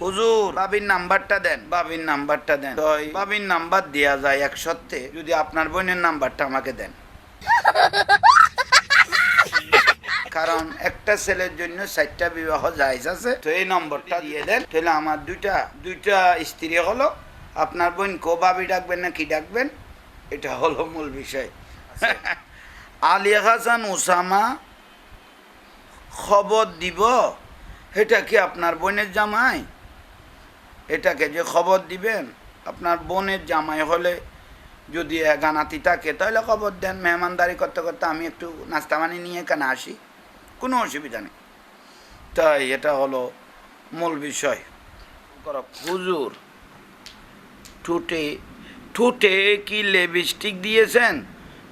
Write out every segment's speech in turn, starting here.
হুজুর, বাবির নাম্বারটা দেন। বাবির নাম্বারটা দেন। বাবির নাম্বার দেয়া যায় এক সত্ত্বে যদি আপনার বোনের নাম্বারটা আমাকে দেন। কারণ একটা ছেলের জন্য চারটা বিবাহ জায়জ আছে। তো এই নম্বরটা দিয়ে দেন। তাহলে আমার দুইটা দুইটা স্ত্রী হলো, আপনার বোন কো বাবি ডাকবেন না কি ডাকবেন? এটা হলো মূল বিষয়। আলিয়া হাসান ওসামা খবর দিব, এটা কি আপনার বোনের জামাই? এটাকে যে খবর দিবেন আপনার বোনের জামাই হলে যদি গানাতি থাকে তাহলে খবর দেন। মেহমানদারি করতে করতে আমি একটু নাস্তা পানি নিয়ে এখানে আসি। কোনো অসুবিধা নেই। তাই এটা হলো মূল বিষয়। করো, হুজুর ঠুটে ঠুটে কি লিপস্টিক দিয়েছেন?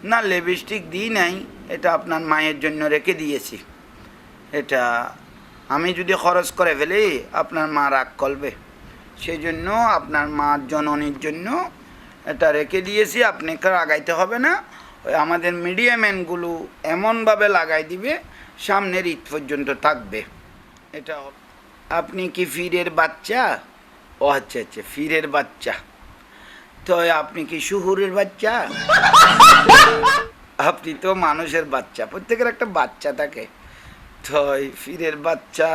না লিপস্টিক দিই নাই। এটা আপনার মায়ের জন্য রেখে দিয়েছি। এটা আমি যদি খরচ করে ফেলি আপনার মা রাগ করবে। সেই জন্য আপনার মার জননীর জন্য এটা রেখে দিয়েছি আপনাকে লাগাইতে হবে না। ওই আমাদের মিডিয়াম্যানগুলো এমনভাবে লাগাই দিবে, সামনের ঈদ পর্যন্ত থাকবে। এটা আপনি কি ফিরের বাচ্চা? ও আচ্ছা আচ্ছা ফিরের বাচ্চা। তো আপনি কি শুহুরের বাচ্চা? আপনি তো মানুষের বাচ্চা, প্রত্যেকের একটা বাচ্চা থাকে। তো ফিরের বাচ্চা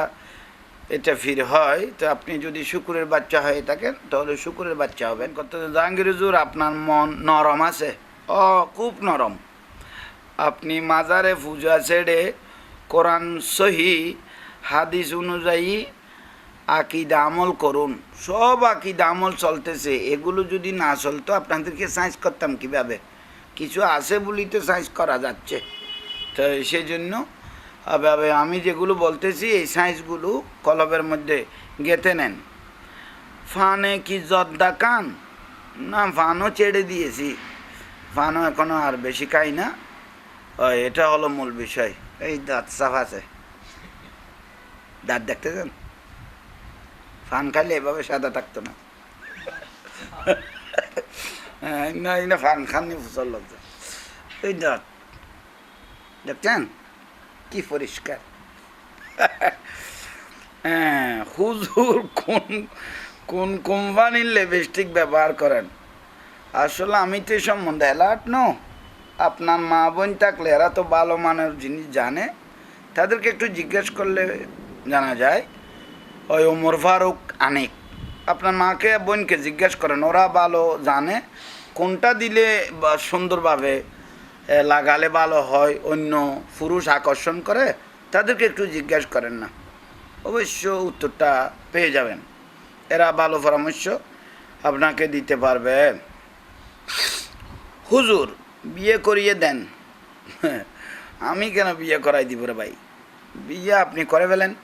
এটা ফির হয়, তো আপনি যদি শুকুরের বাচ্চা হয়ে থাকেন তাহলে শুকুরের বাচ্চা হবেন। কত জাহাঙ্গীর হুজুর, আপনার মন নরম আছে? ও খুব নরম। আপনি মাজারে পূজা ছেড়ে কোরআন, সহি, হাদিস অনুযায়ী আকিদা আমল করুন। সব আকিদা আমল চলতেছে। এগুলো যদি না চলতো, আপনাদেরকে সাইন্স করতাম কীভাবে? কিছু আছে বলেই তো সাইন্স করা যাচ্ছে। তো সেই জন্য আমি যেগুলো বলতেছি এই সাইন্সগুলো কলবের মধ্যে গেঁথে নেন। ফানে কি জর্দা কান? না ফানও ছেড়ে দিয়েছি। ফানও এখনও আর বেশি খাই না। এটা হলো মূল বিষয়। এই দাঁত সাফ আছে। দাঁত দেখতেছেন? ফান খাইলে এভাবে সাদা থাকতো না। হ্যাঁ, না ফান খাননি ফসল লাগতো এই দাঁত। দেখছেন? কি পরিষ্কার? হ্যাঁ হুজুর কোন কোন কোম্পানির লিপস্টিক ব্যবহার করেন? আসলে আমি তো এই সম্বন্ধে অ্যালার্ট নো আপনার মা বোন থাকলে এরা তো ভালো মানের জিনিস জানে। তাদেরকে একটু জিজ্ঞেস করলে জানা যায়, ওই ওমর ফারুক আনিক। আপনার মাকে, বোনকে জিজ্ঞেস করেন, ওরা ভালো জানে। কোনটা দিলে সুন্দরভাবে লাগালে ভালো হয়, অন্য পুরুষ আকর্ষণ করে, তাদেরকে একটু জিজ্ঞেস করেন না। অবশ্য উত্তরটা পেয়ে যাবেন। এরা ভালো পরামর্শ আপনাকে দিতে পারবে। হুজুর, বিয়ে করিয়ে দেন। আমি কেন বিয়ে করাই দিব রে ভাই? বিয়ে আপনি করে ফেলেন।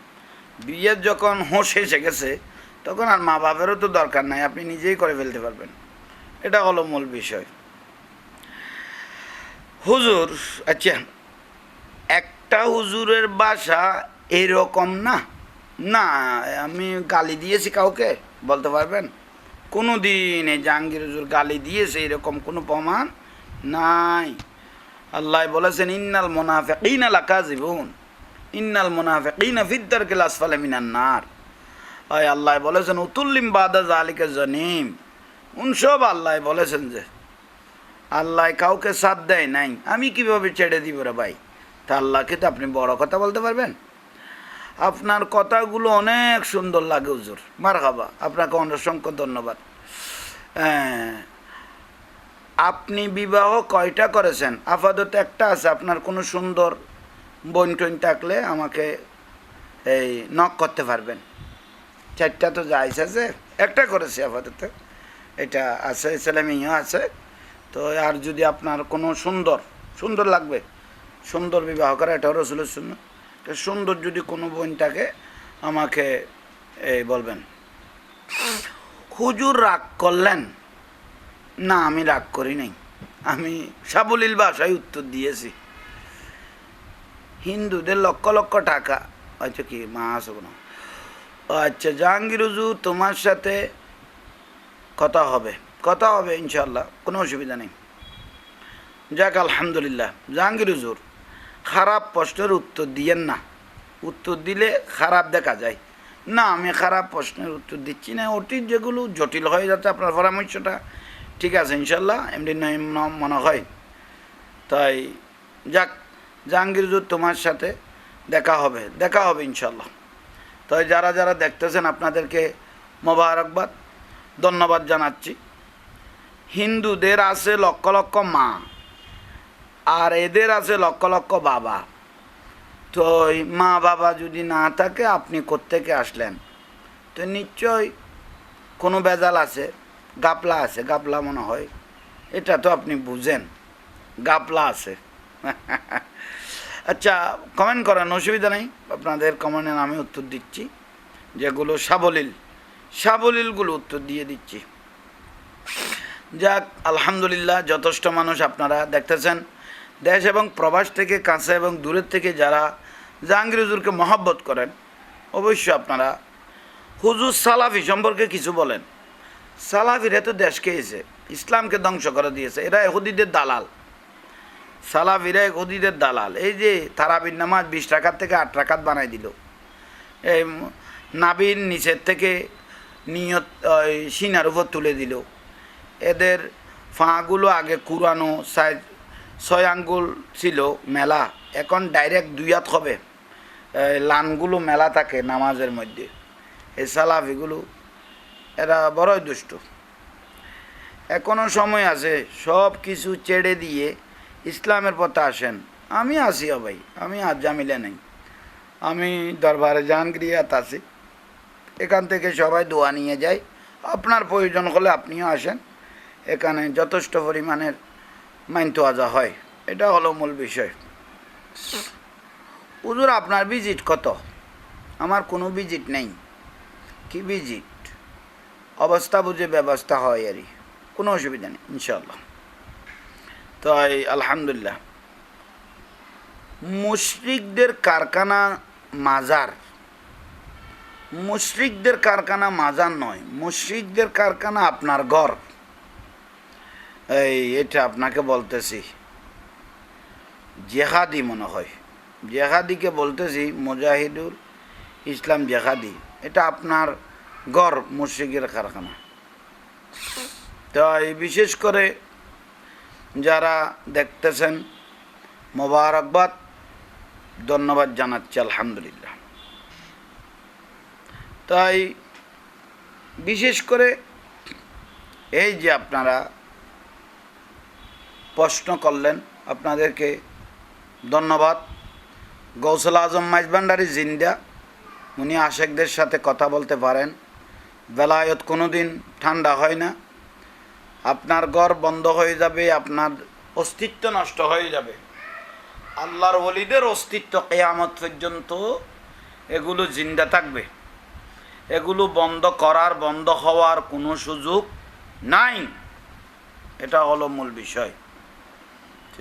বিয়ের যখন হোঁশ এসে গেছে, তখন আর মা বাপেরও তো দরকার নাই, আপনি নিজেই করে ফেলতে পারবেন। এটা হলো মূল বিষয়। হুজুর আচ্ছা একটা হুজুরের বাসা এরকম না। না, আমি গালি দিয়েছি কাউকে, বলতে পারবেন? কোনো দিন এই জাহাঙ্গীর হুজুর গালি দিয়েছে এরকম কোনো প্রমাণ নাই। আল্লাহ বলেছেন, ইন্নাল মোনাফেকিন আলাকা জীবন ইন্নাল মোনাফেকিন ফিদ্দার কেলাস ফালে মিনান নার। আল্লাহ বলেছেন উতুল্লিম বাদা জালিকে জনিম। উন সব আল্লাহ বলেছেন যে আল্লাহ কাউকে সাথ দেয় নাই, আমি কীভাবে ছেড়ে দিব রে ভাই? তা আল্লাহকে তো আপনি বড় কথা বলতে পারবেন। আপনার কথাগুলো অনেক সুন্দর লাগে হুজুর। মার খাবা আপনাকে অসংখ্য ধন্যবাদ। আপনি বিবাহ কয়টা করেছেন? আপাতত একটা আছে, আপনার কোনো সুন্দর বোন টোন থাকলে আমাকে এই নক করতে পারবেন। চারটা তো যাইছে আছে, একটা করেছি আপাতত। এটা আছে, ছেলে মেয়েও আছে। তো আর যদি আপনার কোনো সুন্দর সুন্দর লাগবে, সুন্দর বিবাহ করা, এটাও রসুলের শূন্য সুন্দর যদি কোনো বোন থাকে আমাকে এই বলবেন, হুজুর রাগ করলেন? না, আমি রাগ করি নাই। আমি সাবলীল ভাষায় উত্তর দিয়েছি। হিন্দুদের লক্ষ লক্ষ টাকা আচ্ছা কি মা আসব না আচ্ছা জাহাঙ্গীর হুজুর, তোমার সাথে কথা হবে। কথা হবে ইনশাল্লাহ কোনো অসুবিধা নেই। যাক, আলহামদুলিল্লাহ, জাহাঙ্গীর হুজুর, খারাপ প্রশ্নের উত্তর দিয়েন না। উত্তর দিলে খারাপ দেখা যায়। না, আমি খারাপ প্রশ্নের উত্তর দিচ্ছি না ওটি যেগুলো জটিল হয়ে যাচ্ছে আপনার পরামর্শটা, ঠিক আছে ইনশাল্লাহ এমনি মনে হয়। তাই, যাক, জাহাঙ্গীর হুজুর তোমার সাথে দেখা হবে দেখা হবে ইনশাল্লাহ তাই যারা যারা দেখতেছেন আপনাদেরকে মোবারকবাদ, ধন্যবাদ জানাচ্ছি। হিন্দুদের আছে লক্ষ লক্ষ মা, আর এদের আছে লক্ষ লক্ষ বাবা। তো মা বাবা যদি না থাকে, আপনি কোত্থেকে আসলেন? তো নিশ্চয় কোনো বেজাল আছে, গাপলা আছে, গাপলা মনে হয়। এটা তো আপনি বুঝেন, গাপলা আছে। আচ্ছা কমেন্ট করেন, অসুবিধা নেই। আপনাদের কমেন্টের আমি উত্তর দিচ্ছি, যেগুলো সাবলীল, সাবলীলগুলো উত্তর দিয়ে দিচ্ছি। যাক, আলহামদুলিল্লাহ, যথেষ্ট মানুষ আপনারা দেখতেছেন। দেশ এবং প্রবাস থেকে, কাছে এবং দূরের থেকে যারা জাহাঙ্গীর হুজুরকে মহাব্বত করেন, অবশ্যই আপনারা হুজুর সালাফি সম্পর্কে কিছু বলেন। সালাফিরা তো দেশকে এসে ইসলামকে ধ্বংস করে দিয়েছে, এরা এহুদিদের দালাল। সালাফিরা এহুদিদের দালাল। এই যে তারাবির নামাজ বিশ টাকার থেকে আট টাকাত বানাই দিল। এই নাবির নিচের থেকে নিয়ত সিনার উপর তুলে দিল। এদের ফাঁগুলো আগে কুরানো সাইজ ছয় আঙ্গুল ছিল মেলা, এখন ডাইরেক্ট দুই হাত হবে। লানগুলো মেলা থাকে নামাজের মধ্যে। এই সালাফিগুলো, এরা বড়ই দুষ্ট। এখনও সময় আছে সব কিছু ছেড়ে দিয়ে ইসলামের পথে আসেন। আমি আসি ভাই, আমি আজ জামিলে নেই। আমি দরবারে জাহাঙ্গীরিয়াত আছি। এখান থেকে সবাই দোয়া নিয়ে যাই আপনার প্রয়োজন হলে আপনিও আসেন। এখানে যথেষ্ট পরিমাণের মাইন্ত আজা হয়। এটা হলো মূল বিষয়। হুজুর, আপনার ভিজিট কত? আমার কোনো ভিজিট নেই। কি ভিজিট? অবস্থা বুঝে ব্যবস্থা হয় আরই কোনো অসুবিধা নেই ইনশাল্লাহ তাই, আলহামদুলিল্লাহ। মুশরিকদের কারখানা মাজার। মুশরিকদের কারখানা মাজার নয়, মুশরিকদের কারখানা আপনার ঘর। এই, এটা আপনাকে বলতেছি। জেহাদি মনে হয়। জেহাদিকে বলতেছি মুজাহিদুল ইসলাম জেহাদি। এটা আপনার গড় মুর্শিকের কারখানা। তাই বিশেষ করে যারা দেখতেছেন মোবারকবাদ, ধন্যবাদ জানাচ্ছি, আলহামদুলিল্লাহ। তাই বিশেষ করে এই যে আপনারা প্রশ্ন করলেন আপনাদেরকে। ধন্যবাদ। গৌসল আজম মাইজবান্ডারি জিন্দা, উনি আশেকদের সাথে কথা বলতে পারেন। বেলায়ত কোনো দিন ঠান্ডা হয় না। আপনার ঘর বন্ধ হয়ে যাবে, আপনার অস্তিত্ব নষ্ট হয়ে যাবে। আল্লাহর ওলিদের অস্তিত্ব কেয়ামত পর্যন্ত এগুলো জিন্দা থাকবে। এগুলো বন্ধ করার, বন্ধ হওয়ার কোনো সুযোগ নাই। এটা হলো মূল বিষয়।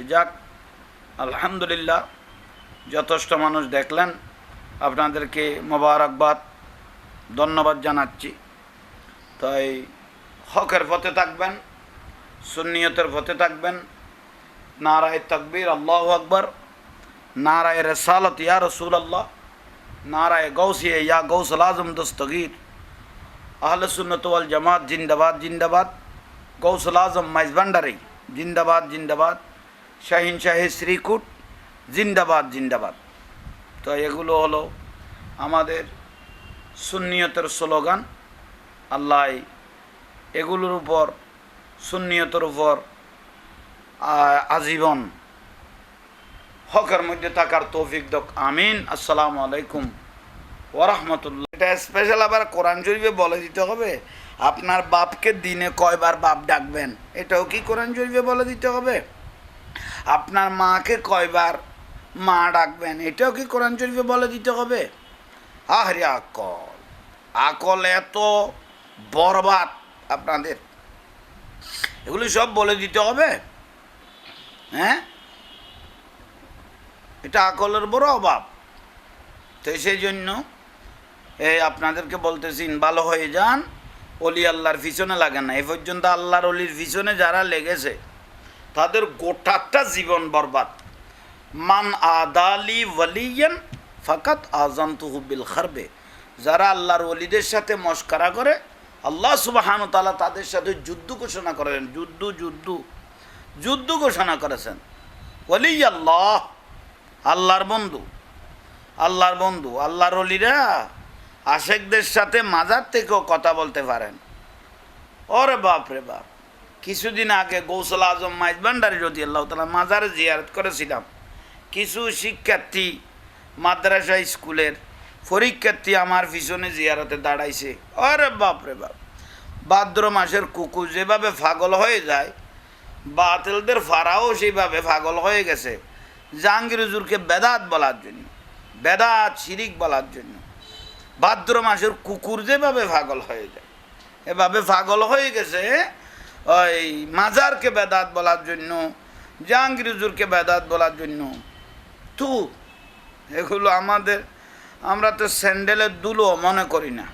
যাক, আলহামদুলিল্লাহ, যথেষ্ট মানুষ দেখলেন। আপনাদেরকে মোবারকবাদ, ধন্যবাদ জানাচ্ছি। তাই হকের পথে থাকবেন, সুন্নিয়তের পথে থাকবেন। নারায় তকবীর, আল্লাহ আকবর। নারায় রসালত, ইয়া রসুল আল্লাহ নারায় গৌসিয়ে ইয়া গৌসল আজম, দস্তগীর। আহলে সুন্নত ওয়াল জামাত, জিন্দাবাদ জিন্দাবাদ। গৌসল আজম, মাইজবান্ডারি, জিন্দাবাদ জিন্দাবাদ। শাহিন শাহি শ্রীকুট, জিন্দাবাদ জিন্দাবাদ। তো এগুলো হলো আমাদের সুন্নিয়তের স্লোগান। আল্লাহ এগুলোর উপর, সুন্নিয়তের উপর আজীবন হকের মধ্যে থাকার তৌফিক দক। আমিন। আসসালামু আলাইকুম ওরহমতুল্লাহ এটা স্পেশাল আবার কোরআন শরীফে বলে দিতে হবে, আপনার বাপকে দিনে কয়বার বাপ ডাকবেন? এটাও কি কোরআন শরীফে বলে দিতে হবে? আপনার মাকে কয়বার মা ডাকবেন? এটাও কি কোরআন শরীফে বলে দিতে হবে? আহরে আকল। আকল এত বরবাদ আপনাদের। এগুলি সব বলে দিতে হবে। হ্যাঁ? এটা আকলের বড় অভাব। তো সেই জন্য এই আপনাদেরকে বলতেছি, ভালো হয়ে যান। অলি আল্লাহর পিছনে লাগে না। এ পর্যন্ত আল্লাহর অলির পিছনে যারা লেগেছে তাদের গোটাটা জীবন বরবাদ। মান আদালি ওয়ালিয়ান ফাকাত আজান বিল খারবে। যারা আল্লাহর অলিদের সাথে মস্কারা করে, আল্লাহ সুবাহান তালা তাদের সাথে যুদ্ধ ঘোষণা করেন। যুদ্ধ যুদ্ধ যুদ্ধ ঘোষণা করেছেন। অলি আল্লাহ আল্লাহর বন্ধু আল্লাহর বন্ধু, আল্লাহর অলিরা আশেকদের সাথে মাজার থেকেও কথা বলতে পারেন। ওরে বাপ রে বাপ। কিছুদিন আগে গৌসল আজম মাইজ ভান্ডারি যদি আল্লাহ তালা মাজারে জিয়ারত করেছিলাম। কিছু শিক্ষার্থী মাদ্রাসা স্কুলের পরীক্ষার্থী আমার পিছনে জিয়ারতে দাঁড়াইছে। আরে বাপ রে বাপ। ভাদ্র মাসের কুকুর যেভাবে পাগল হয়ে যায়, বাতিলদের ফারাও সেইভাবে পাগল হয়ে গেছে। জাহাঙ্গীর হুজুরকে বেদাত বলার জন্য, বেদাত শিরিক বলার জন্য। ভাদ্র মাসের কুকুর যেভাবে পাগল হয়ে যায়, এভাবে পাগল হয়ে গেছে ওই মাজারকে বেদাত বলার জন্য জাহাঙ্গীর হুজুরকে বেদাত বলার জন্য। তু, এগুলো আমাদের, আমরা তো স্যান্ডেলের দুলো মনে করি না।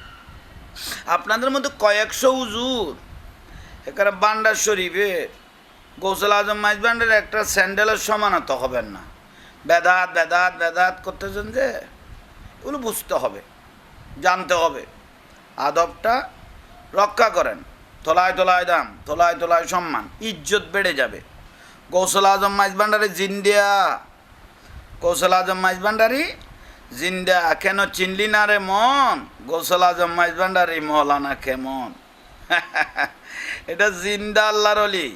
আপনাদের মধ্যে কয়েকশো হুজুর, এখানে বান্ডার শরীফের গৌসল আজম মাইজ বান্ডার একটা স্যান্ডেলের সমানত হবেন না। বেদাত বেদাত বেদাত করতেছেন যে, এগুলো বুঝতে হবে, জানতে হবে। আদবটা রক্ষা করেন। তোলায় তলায় দাম তলায় তোলায় সম্মান, ইজ্জত বেড়ে যাবে। কৌশল আজম মাইজ ভান্ডারি জিন্ডিয়া কৌশল আজম মাইজ ভান্ডারি জিন্দা কেন চিনলি না রে মন? কৌশল আজম মাইজ ভান্ডারি মৌলানা কেমন? এটা জিন্দা আল্লাহর অলি।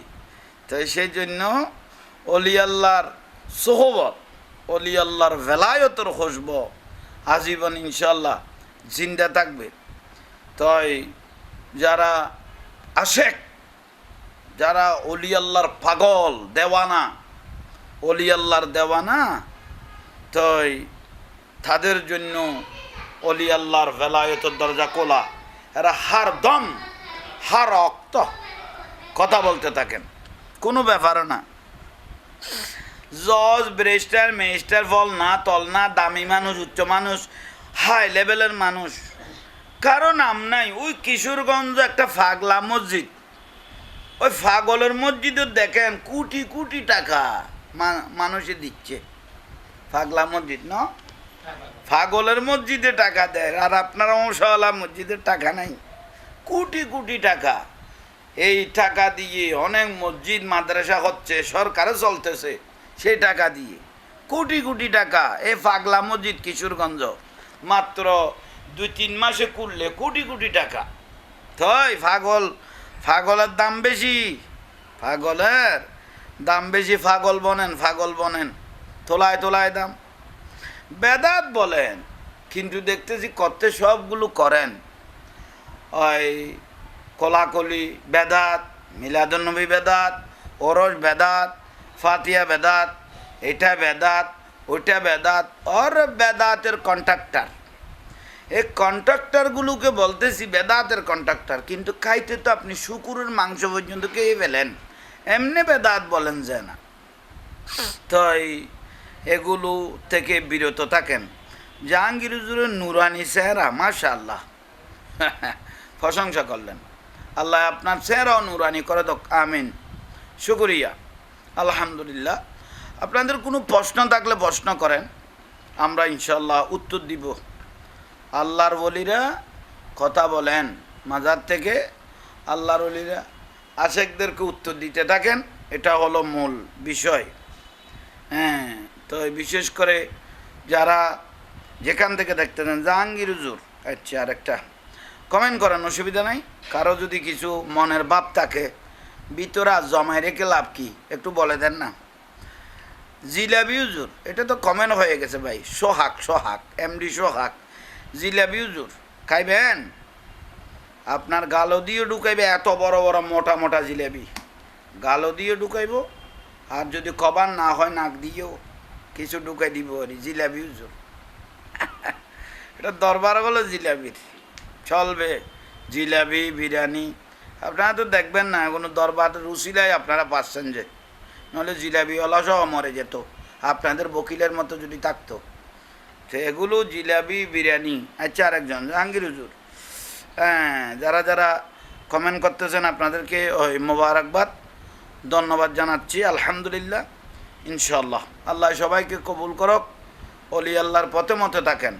তো সেই জন্য অলি আল্লাহর সোহবত, অলি আল্লাহর ভেলায়তর খুশব আজীবন ইনশাল্লাহ জিন্দা থাকবে। তাই যারা আশেক, যারা অলি আল্লাহর পাগল, দেওয়ানা। অলি আল্লাহর দেওয়ানা, তাই তাদের জন্য অলি আল্লাহর দরজা কোলা এরা হার দম, হার অক্ত কথা বলতে থাকেন। কোনো ব্যাপার না। জজ ব্রেস্টার মেস্টার ফল না তল না দামি মানুষ, উচ্চ মানুষ, হাই লেভেলের মানুষ। কারও নাম নাই। ওই কিশোরগঞ্জ একটা ফাগলা মসজিদ। ওই ফাগলের মসজিদে দেখেন কোটি কোটি টাকা মানুষে দিচ্ছে। ফাগলা মসজিদ, ন? ফাগলের মসজিদে টাকা দেয়, আর আপনার অংশওয়ালা মসজিদের টাকা নাই। কোটি কোটি টাকা। এই টাকা দিয়ে অনেক মসজিদ, মাদ্রাসা হচ্ছে, সরকারে চলতেছে, সেই টাকা দিয়ে। কোটি কোটি টাকা এ ফাগলা মসজিদ কিশোরগঞ্জ। মাত্র দুই, তিন মাসে করলে কোটি কোটি টাকা। থই পাগল পাগলের দাম বেশি। পাগলের দাম বেশি পাগল বনেন পাগল বনেন। তোলায় তোলায় দাম। বেদাত বলেন, কিন্তু দেখতেছি করতে সবগুলো করেন। ওই কলাকলি বেদাত, মিলাদুন্নবী বেদাত, ওরস বেদাত, ফাতিয়া বেদাত, এটা বেদাত, ওইটা বেদাত, ওর বেদাতের কন্ট্রাক্টর। এই কন্ট্রাক্টরগুলোকে বলতেছি বেদাতের কন্ট্রাক্টর কিন্তু খাইতে তো আপনি শুকুরের মাংস পর্যন্ত খেয়ে ফেলেন। এমনি বেদাত বলেন যে না। তাই এগুলো থেকে বিরত থাকেন। জাহাঙ্গীর হুজুরের নুরানি চেহারা মাশা আল্লাহ প্রশংসা করলেন। আল্লাহ আপনার চেহারাও নুরানি করে তো আমিন। শুকরিয়া। আলহামদুলিল্লাহ। আপনাদের কোনো প্রশ্ন থাকলে প্রশ্ন করেন। আমরা ইনশাল্লাহ উত্তর দিব। আল্লাহর বলিরা কথা বলেন। মাজার থেকে আল্লাহর বলিরা আশেকদেরকে উত্তর দিতে থাকেন। এটা হলো মূল বিষয়। হ্যাঁ তো বিশেষ করে যারা যেখান থেকে দেখতে দেন জাহাঙ্গীর হুজুর আচ্ছা আরেকটা। কমেন্ট করেন, অসুবিধা নাই। কারও যদি কিছু মনের ভাব থাকে, ভিতরা জমায় রেখে লাভ কি? একটু বলে দেন না। জিলাবি হুজুর, এটা তো কমেন্ট হয়ে গেছে ভাই। সোহাগ সোহাগ, এমডি সোহাগ। জিলাবি হুজুর, খাইবেন? আপনার গালো দিয়ে ঢুকাইবে, এত বড় বড় মোটা মোটা জিলেবি গালো দিয়ে ঢুকাইব, আর যদি কবার না হয়, নাক দিয়েও কিছু ঢুকাই দিব আর জিলাপি হুজুর। এটা দরবার হলো জিলাপির। চলবে, জিলাপি, বিরিয়ানি। আপনারা তো দেখবেন না, কোনো দরবার রুসিলাই আপনারা পাচ্ছেন যে। নাহলে জিলাপিওয়ালা সহ মরে যেত। আপনাদের বকিলের মতো যদি থাকতো। তো এগুলো জিলাপি, বিরিয়ানি আচ্ছা আরেকজন, জাহাঙ্গীর হুজুর। হ্যাঁ যারা যারা কমেন্ট করতেছেন আপনাদেরকে, ওই মোবারকবাদ, ধন্যবাদ জানাচ্ছি, আলহামদুলিল্লাহ ইনশাল্লাহ আল্লাহ সবাইকে কবুল করক, অলি আল্লাহর পথে মতে থাকেন।